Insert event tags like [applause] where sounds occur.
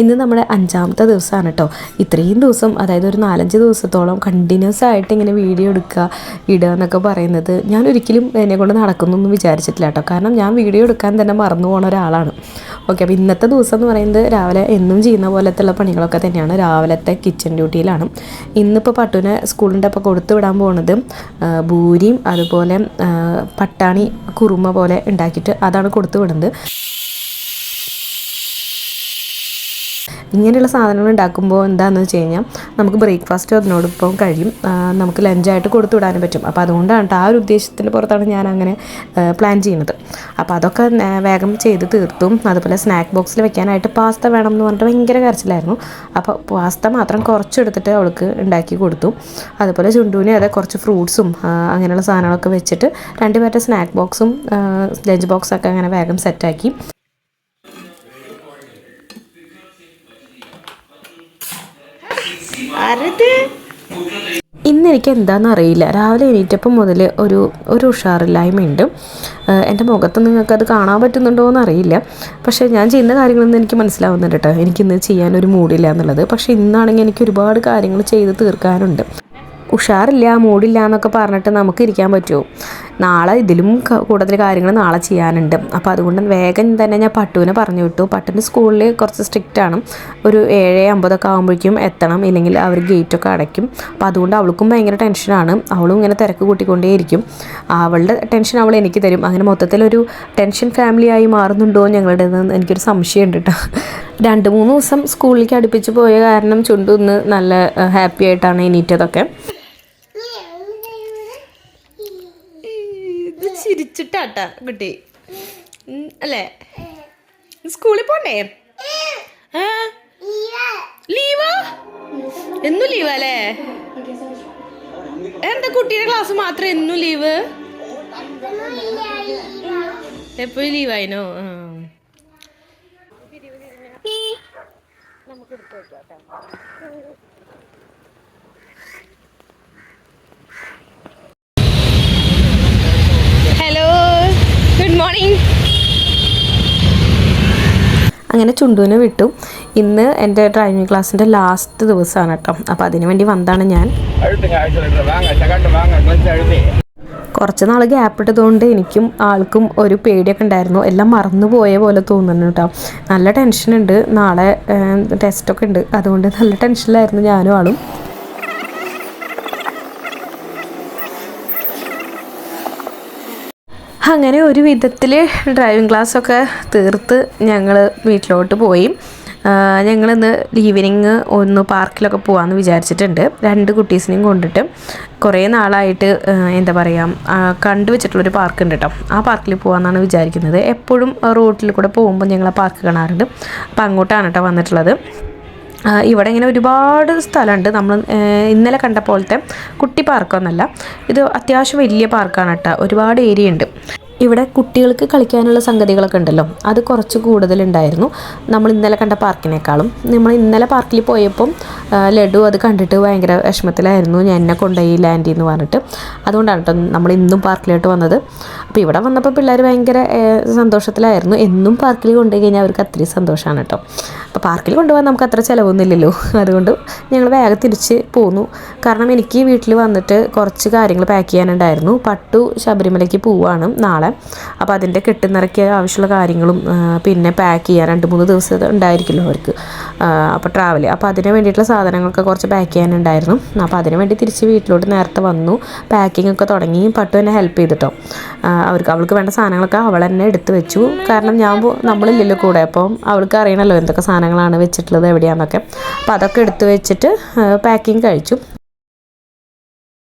ഇന്ന് നമ്മുടെ അഞ്ചാമത്തെ ദിവസമാണ് കേട്ടോ. ഇത്രയും ദിവസം അതായത് ഒരു നാലഞ്ച് ദിവസത്തോളം കണ്ടിന്യൂസ് ആയിട്ട് ഇങ്ങനെ വീഡിയോ എടുക്കുക ഇടുക എന്നൊക്കെ പറയുന്നത് ഞാൻ ഒരിക്കലും എന്നെ കൊണ്ട് നടക്കുന്നൊന്നും വിചാരിച്ചിട്ടില്ല കേട്ടോ. കാരണം ഞാൻ വീഡിയോ എടുക്കാൻ തന്നെ മറന്നു പോണ ഒരാളാണ്. ഓക്കെ അപ്പോൾ ഇന്നത്തെ ദിവസം എന്ന് പറയുന്നത് രാവിലെ എന്നും ചെയ്യുന്ന പോലത്തുള്ള പണികളൊക്കെ തന്നെയാണ്. രാവിലത്തെ കിച്ചൺ ഡ്യൂട്ടിയിലാണ് ഇന്നിപ്പോൾ പട്ടുവിനെ സ്കൂളിന്റെ അപ്പോൾ കൊടുത്തു വിടാൻ പോകുന്നത് ഭൂരിയും അതുപോലെ പട്ടാണി കുറുമ പോലെ ഉണ്ടാക്കിയിട്ട് അതാണ് കൊടുത്തു വിടുന്നത്. ഇങ്ങനെയുള്ള സാധനങ്ങൾ ഉണ്ടാക്കുമ്പോൾ എന്താണെന്ന് വെച്ച് കഴിഞ്ഞാൽ നമുക്ക് ബ്രേക്ക്ഫാസ്റ്റ് അതിനോടൊപ്പം കഴിയും. നമുക്ക് ലഞ്ചായിട്ട് കൊടുത്തു വിടാനും പറ്റും. അപ്പോൾ അതുകൊണ്ടാണ് ആ ഒരു ഉദ്ദേശത്തിന്റെ പുറത്താണ് ഞാൻ അങ്ങനെ പ്ലാൻ ചെയ്യുന്നത്. അപ്പോൾ അതൊക്കെ വേഗം ചെയ്ത് തീർത്തും. അതുപോലെ സ്നാക്ക് ബോക്സിൽ വെക്കാനായിട്ട് പാസ്ത വേണം എന്ന് പറഞ്ഞിട്ട് ഭയങ്കര കരച്ചിലായിരുന്നു. അപ്പോൾ പാസ്ത മാത്രം കുറച്ചെടുത്തിട്ട് അവൾക്ക് ഉണ്ടാക്കി കൊടുത്തു. അതുപോലെ ചുണ്ടുവിനെ അതെ കുറച്ച് ഫ്രൂട്ട്സും അങ്ങനെയുള്ള സാധനങ്ങളൊക്കെ വെച്ചിട്ട് രണ്ടുപേരുടെ സ്നാക്ക് ബോക്സും ലഞ്ച് ബോക്സൊക്കെ അങ്ങനെ വേഗം സെറ്റാക്കി ഇന്ന് എനിക്ക് എന്താണെന്ന് അറിയില്ല. രാവിലെ എണീറ്റപ്പം മുതൽ ഒരു ഒരു ഉഷാറില്ലായ്മയുണ്ട് എന്റെ മുഖത്ത് നിങ്ങൾക്ക് അത് കാണാൻ പറ്റുന്നുണ്ടോ എന്ന് അറിയില്ല. പക്ഷേ ഞാൻ ചെയ്യുന്ന കാര്യങ്ങളൊന്നും എനിക്ക് മനസ്സിലാവുന്നുണ്ട് കേട്ടോ എനിക്കിന്ന് ചെയ്യാൻ ഒരു മൂഡില്ല എന്നുള്ളത്. പക്ഷേ ഇന്നാണെങ്കിൽ എനിക്ക് ഒരുപാട് കാര്യങ്ങൾ ചെയ്ത് തീർക്കാനുണ്ട്. ഉഷാറില്ല മൂടില്ല എന്നൊക്കെ പറഞ്ഞിട്ട് നമുക്ക് ഇരിക്കാൻ പറ്റുമോ നാളെ ഇതിലും കൂടുതൽ കാര്യങ്ങൾ നാളെ ചെയ്യാനുണ്ട്. അപ്പോൾ അതുകൊണ്ട് വേഗം തന്നെ ഞാൻ പട്ടുവിനെ പറഞ്ഞു വിട്ടു. പട്ടുവിന്റെ സ്കൂളിൽ കുറച്ച് സ്ട്രിക്റ്റ് ആണ്. ഒരു ഏഴ് അമ്പതൊക്കെ ആകുമ്പോഴേക്കും എത്തണം. ഇല്ലെങ്കിൽ അവർ ഗേറ്റൊക്കെ അടയ്ക്കും. അപ്പോൾ അതുകൊണ്ട് അവൾക്കും ഭയങ്കര ടെൻഷനാണ് അവളും ഇങ്ങനെ തിരക്ക് കൂട്ടിക്കൊണ്ടേയിരിക്കും. അവളുടെ ടെൻഷൻ അവൾ എനിക്ക് തരും. അങ്ങനെ മൊത്തത്തിലൊരു ടെൻഷൻ ഫാമിലിയായി മാറുന്നുണ്ടോ ഞങ്ങളുടെ എനിക്കൊരു സംശയമുണ്ട് കേട്ടോ. രണ്ട് മൂന്ന് ദിവസം സ്കൂളിലേക്ക് അടുപ്പിച്ച് പോയ കാരണം ചുണ്ടു ഇന്ന് നല്ല ഹാപ്പി ആയിട്ടാണ് എണീറ്റതൊക്കെ. ചിരിച്ചിട്ടാട്ടാ കുട്ടി. അല്ലേ? സ്കൂളിൽ പോണ്ടേ? ലീവാ? എന്നും ലീവാ അല്ലേ? എന്താ കുട്ടിയുടെ ക്ലാസ് മാത്രം എന്നും ലീവ്? എപ്പോഴും ലീവായിനോ? ആ. ഹലോ അങ്ങനെ ചുണ്ടുവിനെ വിട്ടു. ഇന്ന് എന്റെ ഡ്രൈവിംഗ് ക്ലാസ്സിന്റെ ലാസ്റ്റ് ദിവസമാണ് കേട്ടോ. അപ്പോൾ അതിനു വേണ്ടി വന്നതാണ് ഞാൻ. കുറച്ച് നാൾ ഗ്യാപ്പ് ഇട്ടതുകൊണ്ട് എനിക്കും ആൾക്കും ഒരു പേടിയൊക്കെ ഉണ്ടായിരുന്നു. എല്ലാം മറന്നുപോയ പോലെ തോന്നുന്നു കേട്ടോ. നല്ല ടെൻഷനുണ്ട് നാളെ ടെസ്റ്റൊക്കെ ഉണ്ട്. അതുകൊണ്ട് നല്ല ടെൻഷനിലായിരുന്നു ഞാനും ആളും. അങ്ങനെ ഒരു വിധത്തിൽ ഡ്രൈവിംഗ് ക്ലാസ്സൊക്കെ തീർത്ത് ഞങ്ങൾ വീട്ടിലോട്ട് പോയി. ഞങ്ങളിന്ന് ഈവനിങ് ഒന്ന് പാർക്കിലൊക്കെ പോകാമെന്ന് വിചാരിച്ചിട്ടുണ്ട്. രണ്ട് കുട്ടീസിനെയും കൊണ്ടിട്ട്. കുറേ നാളായിട്ട് എന്താ പറയുക കണ്ടുവച്ചിട്ടുള്ളൊരു പാർക്ക് ഉണ്ട് കേട്ടോ ആ പാർക്കിൽ പോകാമെന്നാണ് വിചാരിക്കുന്നത്. എപ്പോഴും റോട്ടിൽ കൂടെ പോകുമ്പോൾ ഞങ്ങൾ ആ പാർക്ക് കാണാറുണ്ട്. അപ്പോൾ അങ്ങോട്ടാണ് കേട്ടോ വന്നിട്ടുള്ളത്. ഇവിടെ ഇങ്ങനെ ഒരുപാട് സ്ഥലമുണ്ട് നമ്മൾ ഇന്നലെ കണ്ട പോലത്തെ കുട്ടി പാർക്കൊന്നല്ല. ഇത് അത്യാവശ്യം വലിയ പാർക്കാണ് കേട്ടോ ഒരുപാട് ഏരിയ ഉണ്ട് ഇവിടെ കുട്ടികൾക്ക് കളിക്കാനുള്ള സംഗതികളൊക്കെ ഉണ്ടല്ലോ. അത് കുറച്ച് കൂടുതലുണ്ടായിരുന്നു. നമ്മൾ ഇന്നലെ കണ്ട പാർക്കിനേക്കാളും. നമ്മൾ ഇന്നലെ പാർക്കിൽ പോയപ്പം ലഡു അത് കണ്ടിട്ട് ഭയങ്കര വിഷമത്തിലായിരുന്നു. ഞാൻ എന്നെ കൊണ്ടുപോയി ലാൻഡ് എന്ന് പറഞ്ഞിട്ട്. അതുകൊണ്ടാണ് കേട്ടോ നമ്മൾ ഇന്നും പാർക്കിലോട്ട് വന്നത്. അപ്പോൾ ഇവിടെ വന്നപ്പോൾ പിള്ളേർ ഭയങ്കര സന്തോഷത്തിലായിരുന്നു. എന്നും പാർക്കിൽ കൊണ്ടുപോയി കഴിഞ്ഞാൽ അവർക്ക് അത്രയും സന്തോഷമാണ് കേട്ടോ അപ്പോൾ പാർക്കിൽ കൊണ്ടുപോകാൻ നമുക്ക് അത്ര ചിലവൊന്നുമില്ലല്ലോ. [laughs] അതുകൊണ്ട് ഞങ്ങൾ വേഗം തിരിച്ച് പോന്നു. കാരണം എനിക്ക് വീട്ടിൽ വന്നിട്ട് കുറച്ച് കാര്യങ്ങൾ പാക്ക് ചെയ്യാനുണ്ടായിരുന്നു. പട്ടു ശബരിമലയ്ക്ക് പോവാണ് നാളെ. അപ്പോൾ അതിന്റെ കെട്ടുനിറക്കിയ ആവശ്യമുള്ള കാര്യങ്ങളും പിന്നെ പാക്ക് ചെയ്യാൻ രണ്ട് മൂന്ന് ദിവസം ഉണ്ടായിരിക്കുമല്ലോ അവർക്ക്. അപ്പോൾ ട്രാവൽ അപ്പോൾ അതിന് വേണ്ടിയിട്ടുള്ള സാധനങ്ങളൊക്കെ കുറച്ച് പാക്ക് ചെയ്യാനുണ്ടായിരുന്നു. അപ്പോൾ അതിന് വേണ്ടി തിരിച്ച് വീട്ടിലോട്ട് നേരത്തെ വന്നു. പാക്കിംഗ് ഒക്കെ തുടങ്ങി. പട്ടു എന്നെ ഹെൽപ്പ് ചെയ്തിട്ടോ. അവർക്ക് അവൾക്ക് വേണ്ട സാധനങ്ങളൊക്കെ അവൾ തന്നെ എടുത്ത് വെച്ചു. കാരണം ഞാൻ നമ്മളില്ലല്ലോ കൂടെ. അപ്പോൾ അവൾക്ക് അറിയണമല്ലോ എന്തൊക്കെ സാധനങ്ങളാണ് വെച്ചിട്ടുള്ളത് എവിടെയാണെന്നൊക്കെ അപ്പോൾ അതൊക്കെ എടുത്ത് വെച്ചിട്ട് പാക്കിംഗ് കഴിച്ചു.